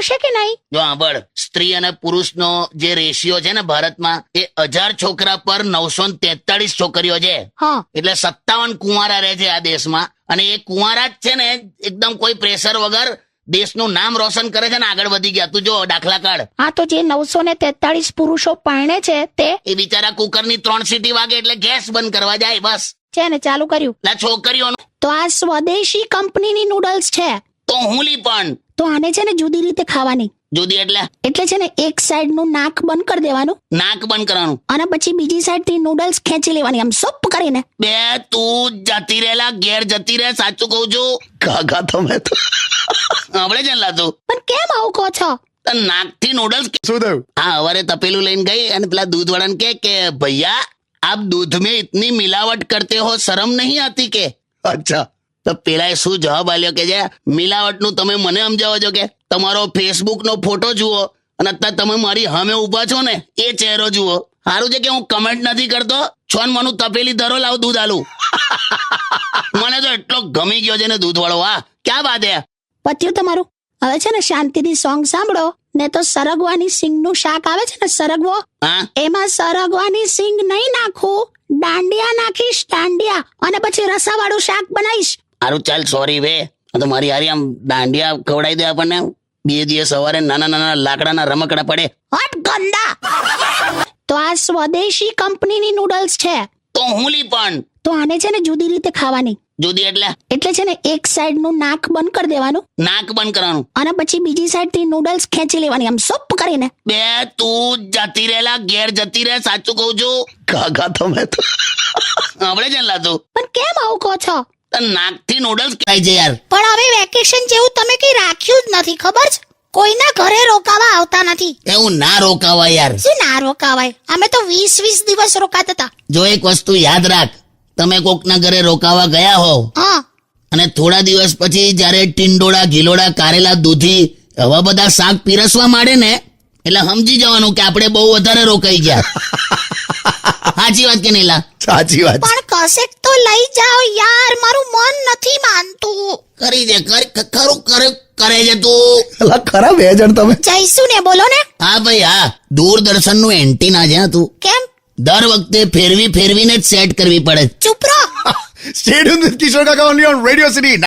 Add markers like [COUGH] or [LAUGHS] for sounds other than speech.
પડશે કે નહીં? જો આંબળ સ્ત્રી અને પુરુષનો જે રેશિયો છે ને ભારતમાં એ હજાર છોકરા પર નવસો તેતાળીસ છોકરીઓ છે. એટલે સત્તાવન કુંવારા રહે છે આ દેશમાં. અને એ કુંવારા જ છે ને એકદમ કોઈ પ્રેશર વગર દેશનું નામ રોશન કરે છે ને આગળ વધી ગયા. તું જો દાખલા કાઢ. હા તો જે નવસો ને તેતાળીસ પુરુષો પરણે છે તે? એ બિચારા કુકરની ત્રણ સીટી વાગે એટલે ગેસ બંધ કરવા જાય બસ. છે ને ચાલુ કર્યું. છોકરીઓ છોકરીઓનું તો આ સ્વદેશી કંપનીની નૂડલ્સ છે. તો હુંલી પણ. તો આને છે ને જુદી રીતે ખાવાની. જુદી એટલે? એટલે છે ને એક સાઈડનું નાક બંધ કરી દેવાનું. નાક બંધ કરવાનું. અને પછી બીજી સાઈડથી નૂડલ્સ ખેંચી લેવાની આમ સપ કરીને. બે તું જતી રહેલા ઘેર જતી રહે સાચું કહું છું. કાકા તમે તો. આપણે જ લાતું પણ કેમ આવું કહો છો? નાકથી નૂડલ્સ શું થયું? હા હવારે તપેલું લઈને ગઈ અને પેલા દૂધ વાળાને કે કે ભૈયા આપ દૂધ મેં ઇતની મિલાવટ કરતે હો શરમ નહીં આતી કે? અચ્છા. તો પેલા શું જવાબ આલ્યો કે જે મિલાવટનું તમે મને સમજાવો છો કે? તમારો ફેસબુક નો ફોટો જુઓ અને અત્યારે તમે મારી હામે ઊભા છો ને એ ચહેરો જુઓ. સારું છે કે હું કમેન્ટ નથી કરતો? છોન મનું તપેલી ધરો લાવ દૂધ આલું. [LAUGHS] મને તો એટલો ગમી ગયો છે ને દૂધ વાળો. વાહ ક્યાં વાત હે? પત્યું તમારું. હવે છે ને શાંતિથી સોંગ સાંભળો ને તો સરગવાની સિંગનું શાક આવે છે ને સરગવો? એમાં સરગવાની સિંગ નહીં નાખું દાંડિયા નાખીશ દાંડિયા. અને પછી રસાવાળું શાક બનાવીશ. સારું ચાલ સોરી વે તો મારી હારી આમ દાંડિયા ખવડાવી દે આપણને. બે દિવસ સવારે નાના નાના લાકડાના રમકડા પડે. હટ ગંદા! તો આ સ્વદેશી કંપનીની નૂડલ્સ છે. તો હુંલી પણ. તો આને છે ને જુદી રીતે ખાવાની. જુદી એટલે? એટલે છે ને એક સાઈડનું નાક બંધ કરી દેવાનું. નાક બંધ કરવાનું. અને પછી બીજી સાઈડથી નૂડલ્સ ખેંચી લેવાની. આમ સપ કરીને. બે તું જતી રહેલા ઘેર જતી રહે સાચું કહું છું. કાકા તમે તો. આપણે જ લાતો? પણ કેમ આવું કહો છો? નાકથી નૂડલ્સ ખાય છે યાર. પણ હવે વેકેશન જેવું તમે કઈ રાખ્યું જ નથી ખબર છે? કોઈના ઘરે રોકાવા આવતા નથી. એવું ના રોકાવાય યાર. શું ના રોકાવાય? અમે તો વીસ વીસ દિવસ રોકાતા હતા. જો એક વસ્તુ યાદ રાખ તમે કોકના ઘરે રોકાવા ગયા હોવ. હા. અને થોડા દિવસ પછી જ્યારે ટીંડોળા ગીલોડા કારેલા દૂધી હવા બધા શાક પીરસવા માંડે ને એટલે સમજી જવાનું કે આપણે બહુ વધારે રોકાઈ ગયા. [LAUGHS] સાચી વાત કે નહીં લા સાચી વાત પણ કશેક તો લઈ જાઓ યાર મારું મન નથી માનતું. કરી દે કર ખરું કરે કરે છે તું. અલા ખરા બે જણ તમે. જઈશું ને બોલો ને. હા ભાઈ હા. દૂરદર્શનનું એન્ટીના છે તું. કેમ? દર વખતે ફેરવી ફેરવીને જ સેટ કરવી પડે. ચૂપ રહો. [LAUGHS] સ્ટેડિયમ કિશોર કાકા ઓનલી ઓન રેડિયો સિટી